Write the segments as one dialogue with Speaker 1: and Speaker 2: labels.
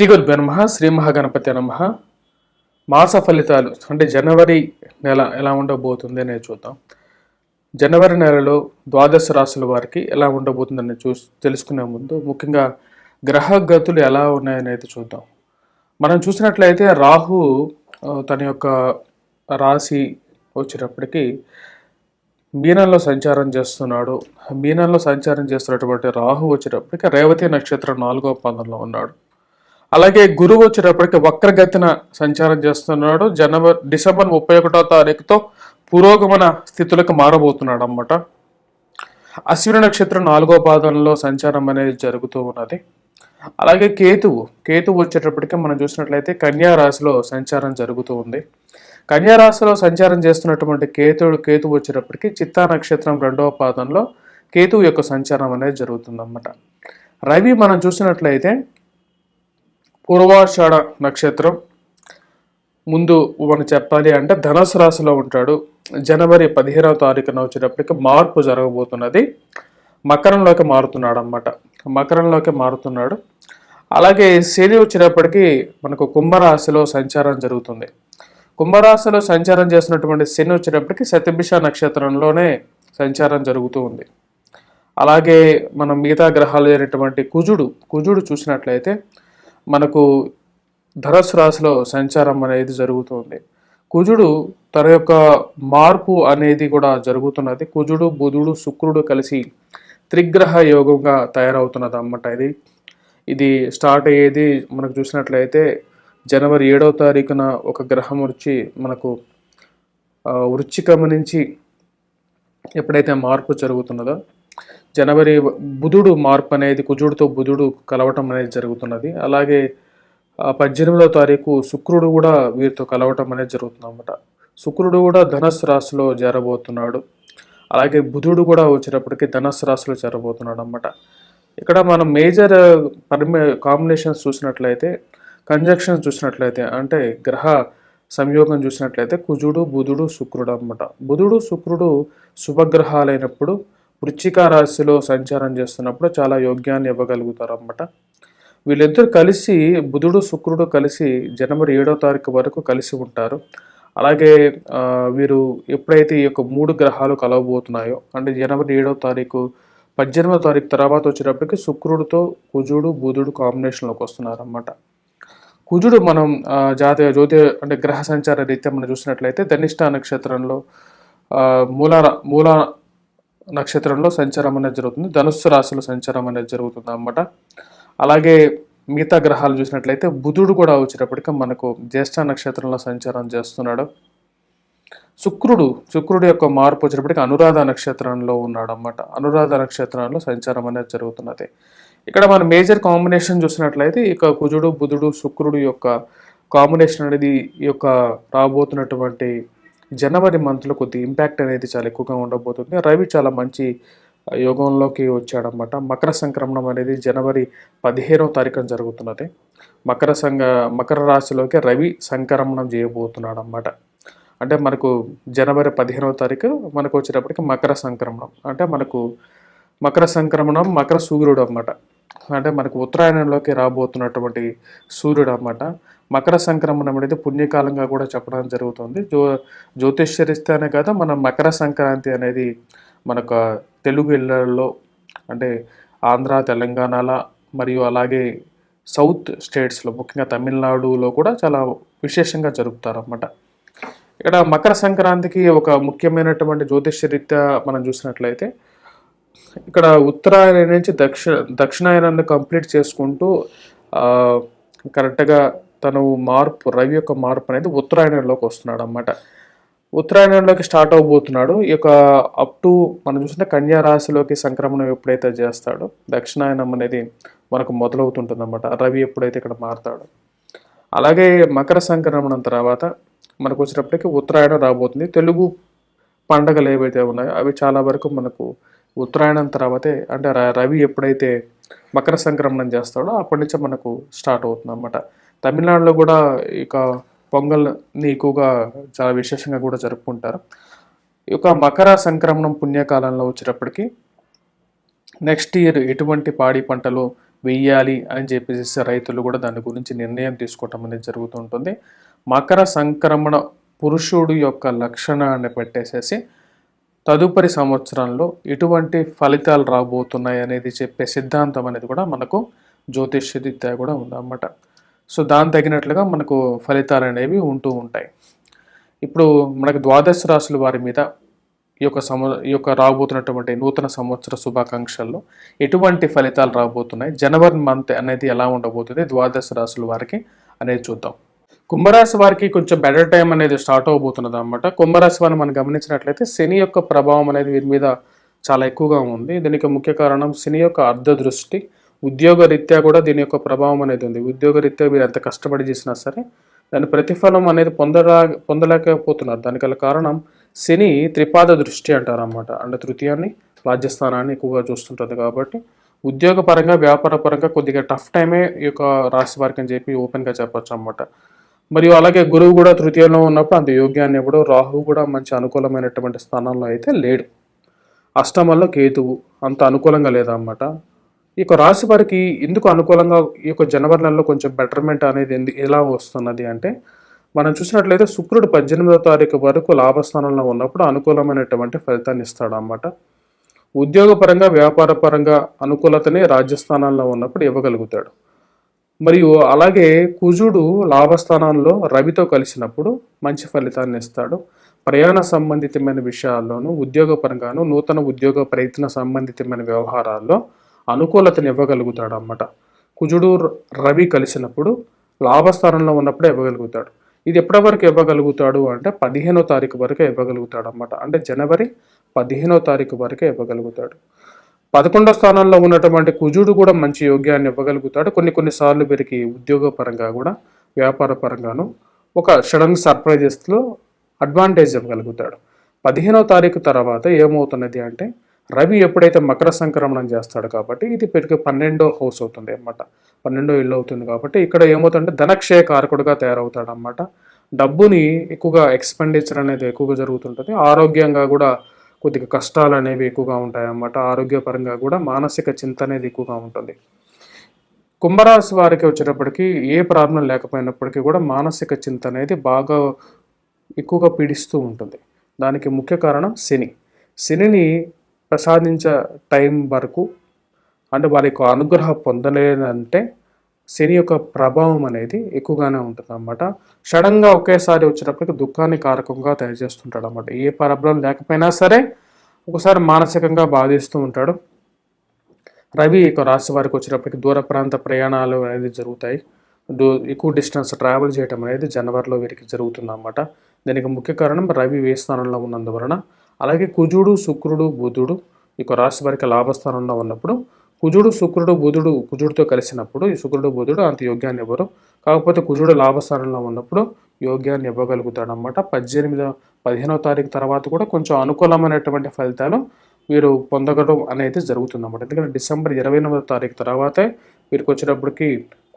Speaker 1: శ్రీ గురు నమ శ్రీ మహాగణపతి నమ. మాస ఫలితాలు అంటే జనవరి నెల ఎలా ఉండబోతుంది అనేది చూద్దాం. జనవరి నెలలో ద్వాదశ రాశుల వారికి ఎలా ఉండబోతుందని చూ తెలుసుకునే ముందు ముఖ్యంగా గ్రహ గతులు ఎలా ఉన్నాయనేది చూద్దాం. మనం చూసినట్లయితే రాహు తన యొక్క రాశి వచ్చేటప్పటికి మీనంలో సంచారం చేస్తున్నాడు. మీనంలో సంచారం చేస్తున్నటువంటి రాహు వచ్చేటప్పటికి రేవతి నక్షత్రం నాలుగో పాదంలో ఉన్నాడు. అలాగే గురువు వచ్చేటప్పటికి వక్రగతిన సంచారం చేస్తున్నాడు. జనవరి డిసెంబర్ ముప్పై ఒకటో తారీఖుతో పురోగమన స్థితులకు మారబోతున్నాడు అనమాట అశ్విని నక్షత్రం నాలుగో పాదంలో సంచారం అనేది జరుగుతూ ఉన్నది. అలాగే కేతువు కేతువు వచ్చేటప్పటికి మనం చూసినట్లయితే కన్యా రాశిలో సంచారం జరుగుతూ ఉంది. కన్యా రాశిలో సంచారం చేస్తున్నటువంటి కేతుడు కేతువు వచ్చేటప్పటికి చిత్తా నక్షత్రం రెండవ పాదంలో కేతువు యొక్క సంచారం అనేది జరుగుతుందన్నమాట. రవి మనం చూసినట్లయితే పూర్వాషాఢ నక్షత్రం. ముందు మనం చెప్పాలి అంటే ధనుసు రాశిలో ఉంటాడు. జనవరి పదిహేనవ తారీఖున వచ్చేటప్పటికి మార్పు జరగబోతున్నది. మకరంలోకి మారుతున్నాడు అనమాట మకరంలోకి మారుతున్నాడు. అలాగే శని వచ్చేటప్పటికి మనకు కుంభరాశిలో సంచారం జరుగుతుంది. కుంభరాశిలో సంచారం చేసినటువంటి శని వచ్చేటప్పటికి శతభిష నక్షత్రంలోనే సంచారం జరుగుతూ ఉంది. అలాగే మనం మిగతా గ్రహాలు అయినటువంటి కుజుడు కుజుడు చూసినట్లయితే మనకు ధనుసు రాశిలో సంచారం అనేది జరుగుతుంది. కుజుడు తన యొక్క మార్పు అనేది కూడా జరుగుతున్నది. కుజుడు బుధుడు శుక్రుడు కలిసి త్రిగ్రహ యోగంగా తయారవుతున్నది అన్నమాట ఇది. ఇది స్టార్ట్ అయ్యేది మనకు చూసినట్లయితే జనవరి ఏడవ తారీఖున ఒక గ్రహం వచ్చి మనకు ఆ, నుంచి ఎప్పుడైతే మార్పు జరుగుతున్నదో జనవరి బుధుడు మార్పు అనేది కుజుడితో బుధుడు కలవటం అనేది జరుగుతున్నది. అలాగే పద్దెనిమిదవ తారీఖు శుక్రుడు కూడా వీరితో కలవటం అనేది జరుగుతుంది అన్నమాట శుక్రుడు కూడా ధనస్సు రాశిలో చేరబోతున్నాడు. అలాగే బుధుడు కూడా వచ్చేటప్పటికి ధనస్సు రాశిలో చేరబోతున్నాడు అన్నమాట ఇక్కడ మనం మేజర్ పర్మి కాంబినేషన్స్ చూసినట్లయితే కంజక్షన్స్ చూసినట్లయితే అంటే గ్రహ సంయోగం చూసినట్లయితే కుజుడు బుధుడు శుక్రుడు అన్నమాట. బుధుడు శుక్రుడు శుభగ్రహాలైనప్పుడు వృచ్చిక రాశిలో సంచారం చేస్తున్నప్పుడు చాలా యోగ్యాన్ని ఇవ్వగలుగుతారు అన్నమాట వీళ్ళిద్దరు కలిసి బుధుడు శుక్రుడు కలిసి జనవరి ఏడో తారీఖు వరకు కలిసి ఉంటారు. అలాగే వీరు ఎప్పుడైతే ఈ యొక్క మూడు గ్రహాలు కలవబోతున్నాయో అంటే జనవరి ఏడో తారీఖు పద్దెనిమిదో తారీఖు తర్వాత వచ్చేటప్పటికి శుక్రుడితో కుజుడు బుధుడు కాంబినేషన్లోకి వస్తున్నారు అన్నమాట కుజుడు మనం జాతీయ జ్యోతి అంటే గ్రహ సంచార రీత్యా మనం చూసినట్లయితే ధనిష్ట నక్షత్రంలో ఆ, మూల మూల నక్షత్రంలో సంచారం అనేది జరుగుతుంది. ధనుస్సు రాశిలో సంచారం అనేది జరుగుతుంది అన్నమాట. అలాగే మిగతా గ్రహాలు చూసినట్లయితే బుధుడు కూడా వచ్చేటప్పటికి మనకు జ్యేష్ఠ నక్షత్రంలో సంచారం చేస్తున్నాడు. శుక్రుడు శుక్రుడు యొక్క మార్పు వచ్చేటప్పటికి అనురాధ నక్షత్రంలో ఉన్నాడు అన్నమాట. అనురాధ నక్షత్రంలో సంచారం అనేది జరుగుతున్నది. ఇక్కడ మన మేజర్ కాంబినేషన్ చూసినట్లయితే ఇక కుజుడు బుధుడు శుక్రుడు యొక్క కాంబినేషన్ అనేది ఈ యొక్క రాబోతున్నటువంటి జనవరి మంత్లో కొద్ది ఇంపాక్ట్ అనేది చాలా ఎక్కువగా ఉండబోతుంది. రవి చాలా మంచి యోగంలోకి వచ్చాడనమాట మకర సంక్రమణం అనేది జనవరి పదిహేనవ తారీఖున జరుగుతున్నది. మకర సంఘ మకర రాశిలోకి రవి సంక్రమణం చేయబోతున్నాడు అనమాట అంటే మనకు జనవరి పదిహేనవ తారీఖు మనకు వచ్చేటప్పటికి మకర సంక్రమణం. అంటే మనకు మకర సంక్రమణం మకర సూర్యుడు అన్నమాట. అంటే మనకు ఉత్తరాయణంలోకి రాబోతున్నటువంటి సూర్యుడు అన్నమాట. మకర సంక్రమణం అనేది పుణ్యకాలంగా కూడా చెప్పడం జరుగుతుంది. జ్యో జ్యోతిష్యరిస్తేనే కదా మన మకర సంక్రాంతి అనేది మనకు తెలుగు ఇళ్ళలో అంటే ఆంధ్ర తెలంగాణలో మరియు అలాగే సౌత్ స్టేట్స్లో ముఖ్యంగా తమిళనాడులో కూడా చాలా విశేషంగా జరుపుతారన్నమాట. ఇక్కడ మకర సంక్రాంతికి ఒక ముఖ్యమైనటువంటి జ్యోతిష్యరీత్యా మనం చూసినట్లయితే ఇక్కడ ఉత్తరాయణ నుంచి దక్షిణ దక్షిణాయనాన్ని కంప్లీట్ చేసుకుంటూ కరెక్ట్గా తను మార్పు రవి యొక్క మార్పు అనేది ఉత్తరాయణంలోకి వస్తున్నాడు అన్నమాట ఉత్తరాయణంలోకి స్టార్ట్ అవబోతున్నాడు. ఈ యొక్క అప్ టు మనం చూసిన కన్యా రాశిలోకి సంక్రమణం ఎప్పుడైతే చేస్తాడో దక్షిణాయనం అనేది మనకు మొదలవుతుంటుంది అనమాట రవి ఎప్పుడైతే ఇక్కడ మారుతాడో. అలాగే మకర సంక్రమణం తర్వాత మనకు వచ్చినప్పటికీ ఉత్తరాయణం రాబోతుంది. తెలుగు పండగలు ఏవైతే ఉన్నాయో అవి చాలా వరకు మనకు ఉత్తరాయణం తర్వాతే అంటే రవి ఎప్పుడైతే మకర సంక్రమణం చేస్తాడో అప్పటి నుంచే మనకు స్టార్ట్ అవుతుంది అనమాట తమిళనాడులో కూడా ఇక పొంగల్ని ఎక్కువగా చాలా విశేషంగా కూడా జరుపుకుంటారు. ఈ యొక్క మకర సంక్రమణం పుణ్యకాలంలో వచ్చేటప్పటికి నెక్స్ట్ ఇయర్ ఎటువంటి పాడి పంటలు వెయ్యాలి అని చెప్పేసి రైతులు కూడా దాని గురించి నిర్ణయం తీసుకోవటం అనేది జరుగుతుంటుంది మకర సంక్రమణ పురుషుడు యొక్క లక్షణాన్ని పెట్టేసేసి తదుపరి సంవత్సరంలో ఎటువంటి ఫలితాలు రాబోతున్నాయి అనేది చెప్పే సిద్ధాంతం అనేది కూడా మనకు జ్యోతిష్య రీత్యా కూడా ఉందన్నమాట. సో దాని తగినట్లుగా మనకు ఫలితాలు అనేవి ఉంటూ ఉంటాయి. ఇప్పుడు మనకు ద్వాదశ రాశుల వారి మీద ఈ యొక్క సమ ఈ యొక్క రాబోతున్నటువంటి నూతన సంవత్సర శుభాకాంక్షల్లో ఎటువంటి ఫలితాలు రాబోతున్నాయి? జనవరి మంత్ అనేది ఎలా ఉండబోతుంది? ద్వాదశ రాశుల వారికి అనేది చూద్దాం. కుంభరాశి వారికి కొంచెం బెటర్ టైం అనేది స్టార్ట్ అవబోతున్నది అనమాట కుంభరాశి వారిని మనం గమనించినట్లయితే శని యొక్క ప్రభావం అనేది వీరి మీద చాలా ఎక్కువగా ఉంది. దీనికి ముఖ్య కారణం శని యొక్క అర్ధ దృష్టి ఉద్యోగ రీత్యా కూడా దీని యొక్క ప్రభావం అనేది ఉంది. ఉద్యోగ రీత్యా మీరు ఎంత కష్టపడి చేసినా సరే దాని ప్రతిఫలం అనేది పొందరా పొందలేకపోతున్నారు. దానికి గల కారణం శని త్రిపాద దృష్టి అంటారు అనమాట అంటే తృతీయాన్ని రాజ్యస్థానాన్ని ఎక్కువగా చూస్తుంటుంది కాబట్టి ఉద్యోగపరంగా వ్యాపారపరంగా వ్యాపార పరంగా కొద్దిగా టఫ్ టైమే ఈ యొక్క రాశి వారికి అని చెప్పి ఓపెన్గా చెప్పచ్చు అనమాట మరియు అలాగే గురువు కూడా తృతీయంలో ఉన్నప్పుడు అంత యోగ్యాన్ని ఇవ్వడు. రాహు కూడా మంచి అనుకూలమైనటువంటి స్థానంలో అయితే లేడు. అష్టమంలో కేతువు అంత అనుకూలంగా లేదన్నమాట. ఈ యొక్క రాశి వారికి ఎందుకు అనుకూలంగా ఈ యొక్క జనవరి నెలలో కొంచెం బెటర్మెంట్ అనేది ఎందు ఎలా వస్తున్నది అంటే మనం చూసినట్లయితే శుక్రుడు పద్దెనిమిదో తారీఖు వరకు లాభస్థానంలో ఉన్నప్పుడు అనుకూలమైనటువంటి ఫలితాన్ని ఇస్తాడు అన్నమాట ఉద్యోగపరంగా వ్యాపార పరంగా అనుకూలతని రాజ్యస్థానంలో ఉన్నప్పుడు ఇవ్వగలుగుతాడు. మరియు అలాగే కుజుడు లాభస్థానంలో రవితో కలిసినప్పుడు మంచి ఫలితాన్ని ఇస్తాడు. ప్రయాణ సంబంధితమైన విషయాల్లోనూ ఉద్యోగపరంగాను నూతన ఉద్యోగ ప్రయత్న సంబంధితమైన వ్యవహారాల్లో అనుకూలతను ఇవ్వగలుగుతాడు అన్నమాట కుజుడు రవి కలిసినప్పుడు లాభస్థానంలో ఉన్నప్పుడే ఇవ్వగలుగుతాడు. ఇది ఎప్పటి వరకు ఇవ్వగలుగుతాడు అంటే పదిహేనో తారీఖు వరకే ఇవ్వగలుగుతాడు అన్నమాట అంటే జనవరి పదిహేనో తారీఖు వరకే ఇవ్వగలుగుతాడు. పదకొండో స్థానంలో ఉన్నటువంటి కుజుడు కూడా మంచి యోగ్యాన్ని ఇవ్వగలుగుతాడు. కొన్ని కొన్నిసార్లు వీరికి ఉద్యోగ పరంగా కూడా వ్యాపార పరంగాను ఒక సడన్ సర్ప్రైజెస్లో అడ్వాంటేజ్ ఇవ్వగలుగుతాడు. పదిహేనో తారీఖు తర్వాత ఏమవుతున్నది అంటే రవి ఎప్పుడైతే మకర సంక్రమణం చేస్తాడు కాబట్టి ఇది పెరిగి పన్నెండో హౌస్ అవుతుంది అన్నమాట. పన్నెండో ఇల్లు అవుతుంది కాబట్టి ఇక్కడ ఏమవుతుందంటే ధనక్షయ కారకుడుగా తయారవుతాడు అనమాట డబ్బుని ఎక్కువగా ఎక్స్పెండిచర్ అనేది ఎక్కువగా జరుగుతుంటుంది. ఆరోగ్యంగా కూడా కొద్దిగా కష్టాలు అనేవి ఎక్కువగా ఉంటాయి అన్నమాట ఆరోగ్యపరంగా కూడా మానసిక చింత అనేది ఎక్కువగా ఉంటుంది. కుంభరాశి వారికి వచ్చేటప్పటికి ఏ ప్రాబ్లం లేకపోయినప్పటికీ కూడా మానసిక చింత అనేది బాగా ఎక్కువగా పీడిస్తూ ఉంటుంది. దానికి ముఖ్య కారణం శని. శనిని ప్రసాదించే టైం వరకు అంటే వారి యొక్క అనుగ్రహం పొందలేదంటే శని యొక్క ప్రభావం అనేది ఎక్కువగానే ఉంటుంది అనమాట సడన్గా ఒకేసారి వచ్చినప్పటికి దుఃఖాన్ని కారకంగా తయారు చేస్తుంటాడు అనమాట ఏ ప్రాబ్లం లేకపోయినా సరే ఒకసారి మానసికంగా బాధిస్తూ ఉంటాడు. రవి యొక్క రాశి వారికి వచ్చినప్పటికీ దూర ప్రాంత ప్రయాణాలు అనేది జరుగుతాయి. దూ ఎక్కువ డిస్టెన్స్ ట్రావెల్ చేయడం అనేది జనవరిలో వీరికి జరుగుతుంది అనమాట దీనికి ముఖ్య కారణం రవి వే స్థానంలో ఉన్నందువలన అలాగే కుజుడు శుక్రుడు బుధుడు ఈ యొక్క రాశి వారికి లాభస్థానంలో ఉన్నప్పుడు కుజుడు శుక్రుడు బుధుడు కుజుడితో కలిసినప్పుడు ఈ శుక్రుడు బుధుడు అంత యోగ్యాన్ని ఇవ్వరు. కాకపోతే కుజుడు లాభస్థానంలో ఉన్నప్పుడు యోగ్యాన్ని ఇవ్వగలుగుతాడు అనమాట పద్దెనిమిదో పదిహేనో తారీఖు తర్వాత కూడా కొంచెం అనుకూలమైనటువంటి ఫలితాలు వీరు పొందగడం అనేది జరుగుతుంది అనమాట ఎందుకంటే డిసెంబర్ ఇరవై ఎనిమిదో తారీఖు తర్వాతే వీరికి వచ్చేటప్పటికి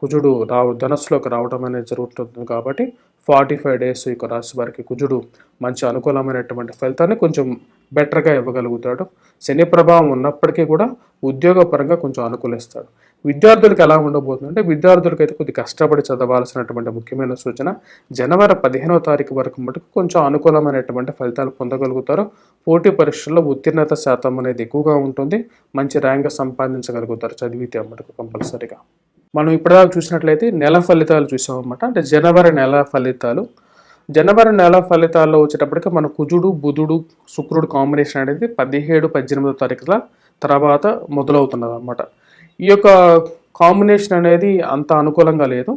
Speaker 1: కుజుడు రావు ధనస్సులోకి రావడం అనేది జరుగుతుంది కాబట్టి ఫార్టీ ఫైవ్ డేస్ ఈ యొక్క రాశి వారికి కుజుడు మంచి అనుకూలమైనటువంటి ఫలితాన్ని కొంచెం బెటర్గా ఇవ్వగలుగుతాడు. శని ప్రభావం ఉన్నప్పటికీ కూడా ఉద్యోగపరంగా కొంచెం అనుకూలిస్తాడు. విద్యార్థులకు ఎలా ఉండబోతుంది అంటే విద్యార్థులకు అయితే కొద్ది కష్టపడి చదవాల్సినటువంటి ముఖ్యమైన సూచన జనవరి పదిహేనవ తారీఖు వరకు మటుకు కొంచెం అనుకూలమైనటువంటి ఫలితాలు పొందగలుగుతారు. పోటీ పరీక్షల్లో ఉత్తీర్ణత శాతం అనేది ఎక్కువగా ఉంటుంది. మంచి ర్యాంక్ సంపాదించగలుగుతారు చదివితే మటుకు కంపల్సరీగా. మనం ఇప్పటిదాకా చూసినట్లయితే నెల ఫలితాలు చూసామన్నమాట. అంటే జనవరి నెల ఫలితాలు. జనవరి నెల ఫలితాల్లో వచ్చేటప్పటికి మన కుజుడు బుధుడు శుక్రుడు కాంబినేషన్ అనేది పదిహేడు పద్దెనిమిదో తారీఖుల తర్వాత మొదలవుతున్నది అనమాట ఈ యొక్క కాంబినేషన్ అనేది అంత అనుకూలంగా లేదు.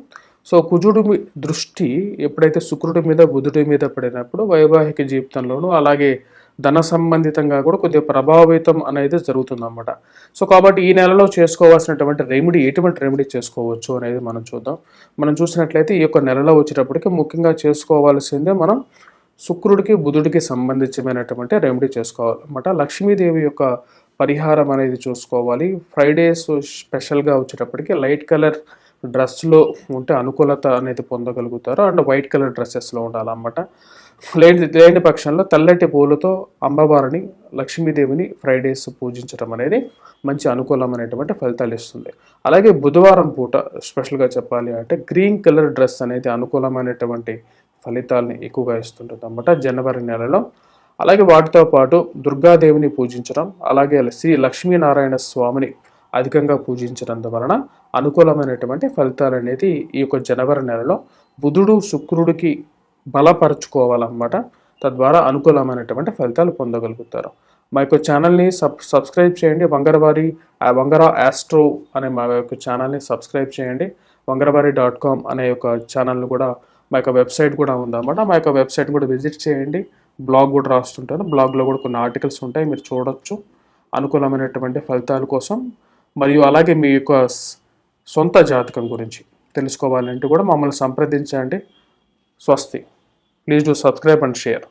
Speaker 1: సో కుజుడు దృష్టి ఎప్పుడైతే శుక్రుడి మీద బుధుడి మీద పడినప్పుడు వైవాహిక జీవితంలోనూ అలాగే ధన సంబంధితంగా కూడా కొద్దిగా ప్రభావితం అనేది జరుగుతుందన్నమాట. సో కాబట్టి ఈ నెలలో చేసుకోవాల్సినటువంటి రెమెడీ ఎటువంటి రెమెడీ చేసుకోవచ్చు అనేది మనం చూద్దాం. మనం చూసినట్లయితే ఈ యొక్క నెలలో వచ్చేటప్పటికి ముఖ్యంగా చేసుకోవాల్సిందే మనం శుక్రుడికి బుధుడికి సంబంధించినటువంటి రెమెడీ చేసుకోవాలన్నమాట. లక్ష్మీదేవి యొక్క పరిహారం అనేది చూసుకోవాలి. ఫ్రైడేస్ స్పెషల్గా వచ్చేటప్పటికి లైట్ కలర్ డ్రెస్లో ఉంటే అనుకూలత అనేది పొందగలుగుతారు. అండ్ వైట్ కలర్ డ్రెస్సెస్లో ఉండాలన్నమాట. లేని లేని పక్షంలో తెల్లటి పూలతో అమ్మవారిని లక్ష్మీదేవిని ఫ్రైడేస్ పూజించడం అనేది మంచి అనుకూలమైనటువంటి ఫలితాలు ఇస్తుంది. అలాగే బుధవారం పూట స్పెషల్గా చెప్పాలి అంటే గ్రీన్ కలర్ డ్రెస్ అనేది అనుకూలమైనటువంటి ఫలితాలని ఎక్కువగా ఇస్తుంటుంది అన్నమాట జనవరి నెలలో. అలాగే వాటితో పాటు దుర్గాదేవిని పూజించడం అలాగే శ్రీ లక్ష్మీనారాయణ స్వామిని అధికంగా పూజించడం వలన అనుకూలమైనటువంటి ఫలితాలు అనేది ఈ యొక్క జనవరి నెలలో బుధుడు శుక్రుడికి బలపరుచుకోవాలన్నమాట. తద్వారా అనుకూలమైనటువంటి ఫలితాలు పొందగలుగుతారు. మా యొక్క ఛానల్ని సబ్ సబ్స్క్రైబ్ చేయండి. వంగరవారి వంగరా వంగర అనే మా యొక్క ఛానల్ని సబ్స్క్రైబ్ చేయండి. వంగరవారి డాట్ కామ్ అనే యొక్క ఛానల్ కూడా మా యొక్క వెబ్సైట్ కూడా ఉందన్నమాట. మా యొక్క వెబ్సైట్ కూడా విజిట్ చేయండి. బ్లాగ్ కూడా రాస్తుంటాను. బ్లాగ్లో కూడా కొన్ని ఆర్టికల్స్ ఉంటాయి. మీరు చూడొచ్చు. అనుకూలమైనటువంటి ఫలితాల కోసం. మరియు అలాగే మీ యొక్క సొంత జాతకం గురించి తెలుసుకోవాలంటే కూడా మమ్మల్ని సంప్రదించండి. స్వస్తి. Please do subscribe and share